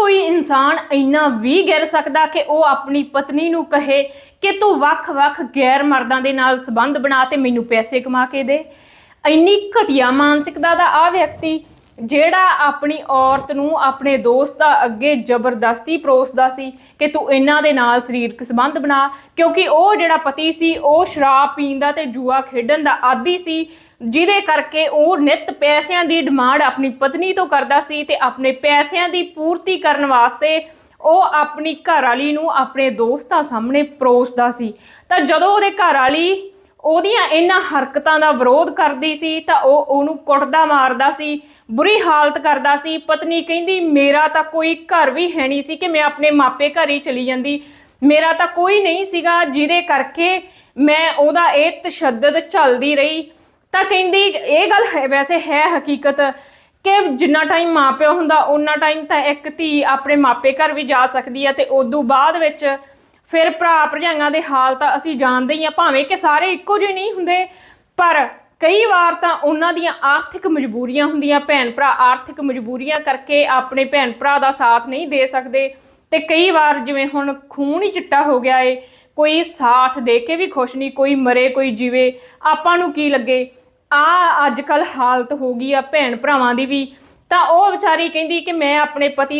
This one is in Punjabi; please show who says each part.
Speaker 1: ਕੋਈ ਇਨਸਾਨ ਇੰਨਾ ਵੀ ਗਿਰ ਸਕਦਾ ਕਿ ਉਹ ਆਪਣੀ ਪਤਨੀ ਨੂੰ ਕਹੇ ਕਿ ਤੂੰ ਵੱਖ-ਵੱਖ ਗੈਰ ਮਰਦਾਂ ਦੇ ਨਾਲ ਸੰਬੰਧ ਬਣਾ ਤੇ ਮੈਨੂੰ ਪੈਸੇ ਕਮਾ ਕੇ ਦੇ। ਇੰਨੀ ਘਟੀਆ ਮਾਨਸਿਕਤਾ ਦਾ ਆ ਵਿਅਕਤੀ ਜਿਹੜਾ ਆਪਣੀ ਔਰਤ ਨੂੰ ਆਪਣੇ ਦੋਸਤਾਂ ਅੱਗੇ ਜ਼ਬਰਦਸਤੀ ਪਰੋਸਦਾ ਸੀ ਕਿ ਤੂੰ ਇਹਨਾਂ ਦੇ ਨਾਲ ਸਰੀਰਕ ਸੰਬੰਧ ਬਣਾ, ਕਿਉਂਕਿ ਉਹ ਜਿਹੜਾ ਪਤੀ ਸੀ, ਉਹ ਸ਼ਰਾਬ ਪੀਣ ਦਾ ਤੇ ਜੂਆ ਖੇਡਣ ਦਾ ਆਦੀ ਸੀ, ਜਿਹਦੇ ਕਰਕੇ ਉਹ ਨਿਤ ਪੈਸਿਆਂ ਦੀ ਡਿਮਾਂਡ ਆਪਣੀ ਪਤਨੀ ਤੋਂ ਕਰਦਾ ਸੀ ਤੇ ਆਪਣੇ ਪੈਸਿਆਂ ਦੀ ਪੂਰਤੀ ਕਰਨ ਵਾਸਤੇ ਉਹ ਆਪਣੀ ਘਰਵਾਲੀ ਨੂੰ ਆਪਣੇ ਦੋਸਤਾਂ ਸਾਹਮਣੇ ਪਰੋਸਦਾ ਸੀ। ਤਾਂ ਜਦੋਂ ਉਹਦੇ ਘਰਵਾਲੀ ਉਹਦੀਆਂ ਇਹਨਾਂ ਹਰਕਤਾਂ ਦਾ ਵਿਰੋਧ ਕਰਦੀ ਸੀ ਤਾਂ ਉਹ ਉਹਨੂੰ ਕੁੱਟਦਾ ਮਾਰਦਾ ਸੀ, ਬੁਰੀ ਹਾਲਤ ਕਰਦਾ ਸੀ। ਪਤਨੀ ਕਹਿੰਦੀ, ਮੇਰਾ ਤਾਂ ਕੋਈ ਘਰ ਵੀ ਹੈ ਨਹੀਂ ਸੀ ਕਿ ਮੈਂ ਆਪਣੇ ਮਾਪੇ ਘਰ ਹੀ ਚਲੀ ਜਾਂਦੀ। ਮੇਰਾ ਤਾਂ ਕੋਈ ਨਹੀਂ ਸੀਗਾ ਜਿਹਦੇ ਕਰਕੇ ਮੈਂ ਉਹਦਾ ਇਹ ਤਸ਼ੱਦਦ ਝੱਲਦੀ ਰਹੀ। ਤਾਂ ਕਹਿੰਦੀ, ਇਹ ਗੱਲ ਹੈ ਵੈਸੇ ਹੈ ਹਕੀਕਤ ਕਿ ਜਿੰਨਾ ਟਾਈਮ ਮਾਪਿਓ ਹੁੰਦਾ ਉਹਨਾਂ ਟਾਈਮ ਤਾਂ ਇੱਕ ਧੀ ਆਪਣੇ ਮਾਪੇ ਘਰ ਵੀ ਜਾ ਸਕਦੀ ਹੈ ਤੇ ਉਦੋਂ ਬਾਅਦ ਵਿੱਚ ਫਿਰ ਭਰਾ ਭਰਜਾਈਆਂ ਦੇ ਹਾਲ ਤਾਂ ਅਸੀਂ ਜਾਣਦੇ ਹੀ ਆ, ਭਾਵੇਂ ਕਿ ਸਾਰੇ ਇੱਕੋ ਜਿਹੇ ਨਹੀਂ ਹੁੰਦੇ, ਪਰ ਕਈ ਵਾਰ ਤਾਂ ਉਹਨਾਂ ਦੀਆਂ ਆਰਥਿਕ ਮਜਬੂਰੀਆਂ ਹੁੰਦੀਆਂ, ਭੈਣ ਭਰਾ ਆਰਥਿਕ ਮਜਬੂਰੀਆਂ ਕਰਕੇ ਆਪਣੇ ਭੈਣ ਭਰਾ ਦਾ ਸਾਥ ਨਹੀਂ ਦੇ ਸਕਦੇ, ਤੇ ਕਈ ਵਾਰ ਜਿਵੇਂ ਹੁਣ ਖੂਨ ਹੀ ਚਿੱਟਾ ਹੋ ਗਿਆ ਏ, ਕੋਈ ਸਾਥ ਦੇ ਕੇ ਵੀ ਖੁਸ਼ ਨਹੀਂ, ਕੋਈ ਮਰੇ, ਕੋਈ ਜੀਵੇ, ਆਪਾਂ ਨੂੰ ਕੀ ਲੱਗੇ? ਆ ਅੱਜ ਕੱਲ ਹਾਲਤ ਹੋ ਗਈ ਆ ਭੈਣ ਭਰਾਵਾਂ ਦੀ ਵੀ, ਤਾਂ ਉਹ ਵਿਚਾਰੀ ਕਹਿੰਦੀ ਕਿ ਮੈਂ ਆਪਣੇ ਪਤੀ